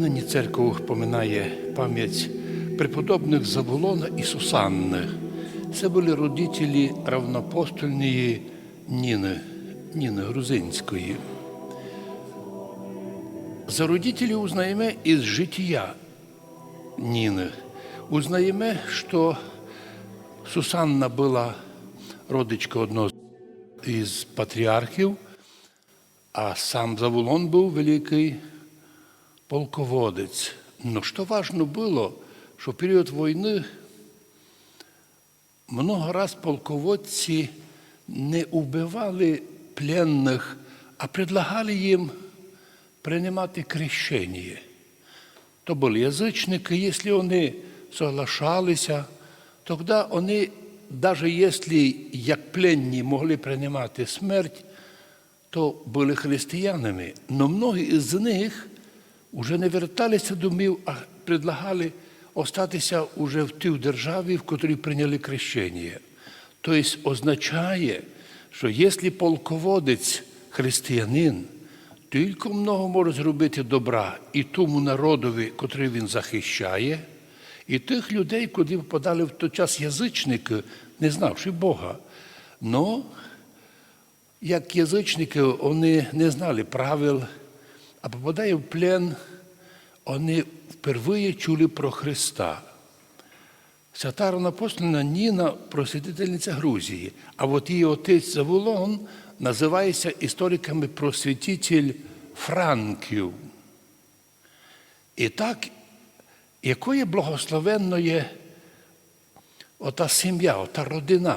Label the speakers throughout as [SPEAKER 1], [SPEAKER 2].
[SPEAKER 1] Нині церква поминає пам'ять преподобних Заволона і Сусанни. Це були родителі равнопостольної Ніни, Ніни Грузинської. За родителей узнаємо із життя Ніни. Узнаємо, що Сусанна була родичка одного із патріархів, а сам Заволон був великий полководець. Но що важно було, що в період війни много раз полководці не убивали пленних, а предлагали їм приймати крещення. То були язичники, якщо вони соглашалися, тоді вони, навіть якщо як пленні могли приймати смерть, то були християнами. Но многі з них вже не верталися домів, а предлагали остатися уже в тій державі, в котрій прийняли крещення. Тобто означає, що якщо полководець християнин, тільки много може зробити добра і тому народові, котрий він захищає, і тих людей, куди впадали в той час язичники, не знавши Бога. Но як язичники, вони не знали правил, а попадає в плен, вони впервые чули про Христа. Свята равнопостольна Ніна просвітительниця Грузії, а от її отець Заволон називається істориками просвітитель Франків. І так, якою благословенною ота сім'я, ота родина.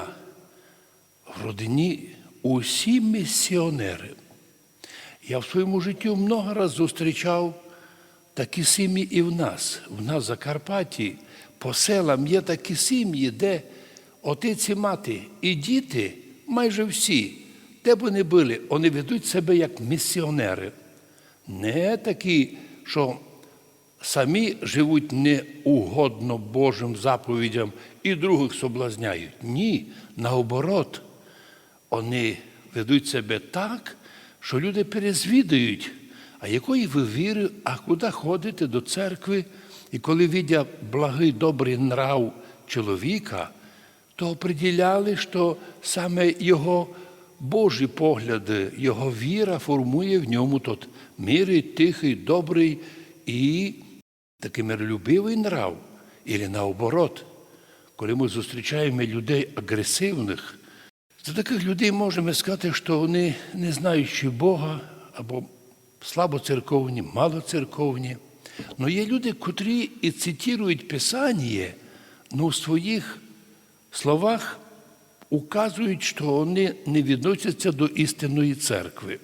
[SPEAKER 1] В родині усі місіонери. Я в своєму житті много раз зустрічав такі сім'ї і в нас. В нас в Закарпатті по селам є такі сім'ї, де отець і мати і діти, майже всі, де б вони були, вони ведуть себе як місіонери. Не такі, що самі живуть неугодно Божим заповідям і других соблазняють. Ні, наоборот, вони ведуть себе так, що люди перезвідають, а якої ви віри, а куди ходите до церкви, і коли видять благий добрий нрав чоловіка, то оприділяли, що саме його Божі погляди, його віра формує в ньому тот мирий, тихий, добрий і такий миролюбивий нрав. І наоборот, коли ми зустрічаємо людей агресивних, за таких людей можемо сказати, що вони не знаючи Бога або слабоцерковні, малоцерковні. Але є люди, котрі і цитують Писання, але у своїх словах указують, що вони не відносяться до істинної церкви.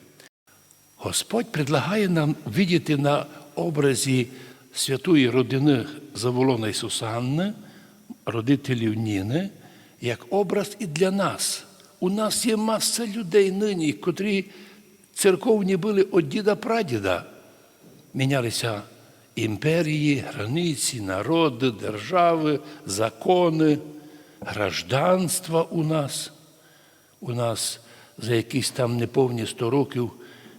[SPEAKER 1] Господь предлагає нам видіти на образі святої родини Заволона і Сусанни, родителів Ніни, як образ і для нас. У нас є маса людей нині, котрі церковні були від діда прадіда. Мінялися імперії, границі, народи, держави, закони, гражданства у нас. У нас за якісь там неповні 100 років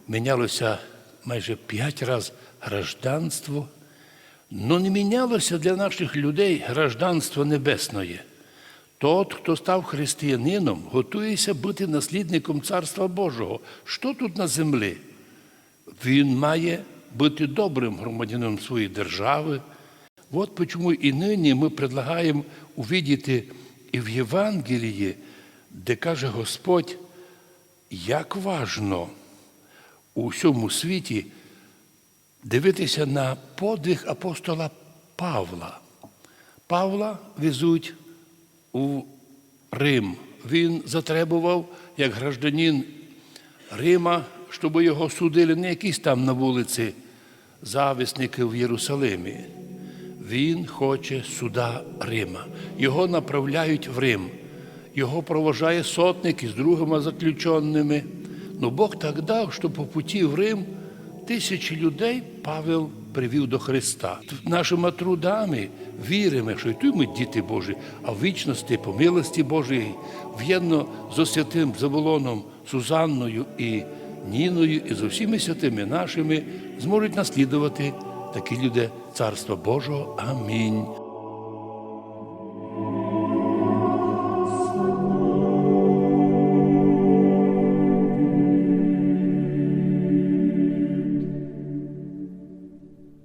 [SPEAKER 1] мінялося майже 5 разів гражданство. Но не мінялося для наших людей гражданство небесне. Тот, хто став християнином, готується бути наслідником Царства Божого. Що тут на землі? Він має бути добрим громадянином своєї держави. От чому і нині ми предлагаємо увидіти і в Євангелії, де каже Господь, як важно у всьому світі дивитися на подвиг апостола Павла. Павла везуть у Рим. Він затребував, як гражданин Рима, щоб його судили не якісь там на вулиці зависники в Єрусалимі. Він хоче суда Рима. Його направляють в Рим. Його проважає сотник із другими заключеними. Ну Бог так дав, що по путі в Рим тисячі людей Павел привів до Христа. Нашими трудами віримо, що і тут ми діти Божі, а в вічності, по милості Божої, в'єдно з святим Заволоном, Сузанною і Ніною, і з усіми святими нашими зможуть наслідувати такі люди Царства Божого. Амінь.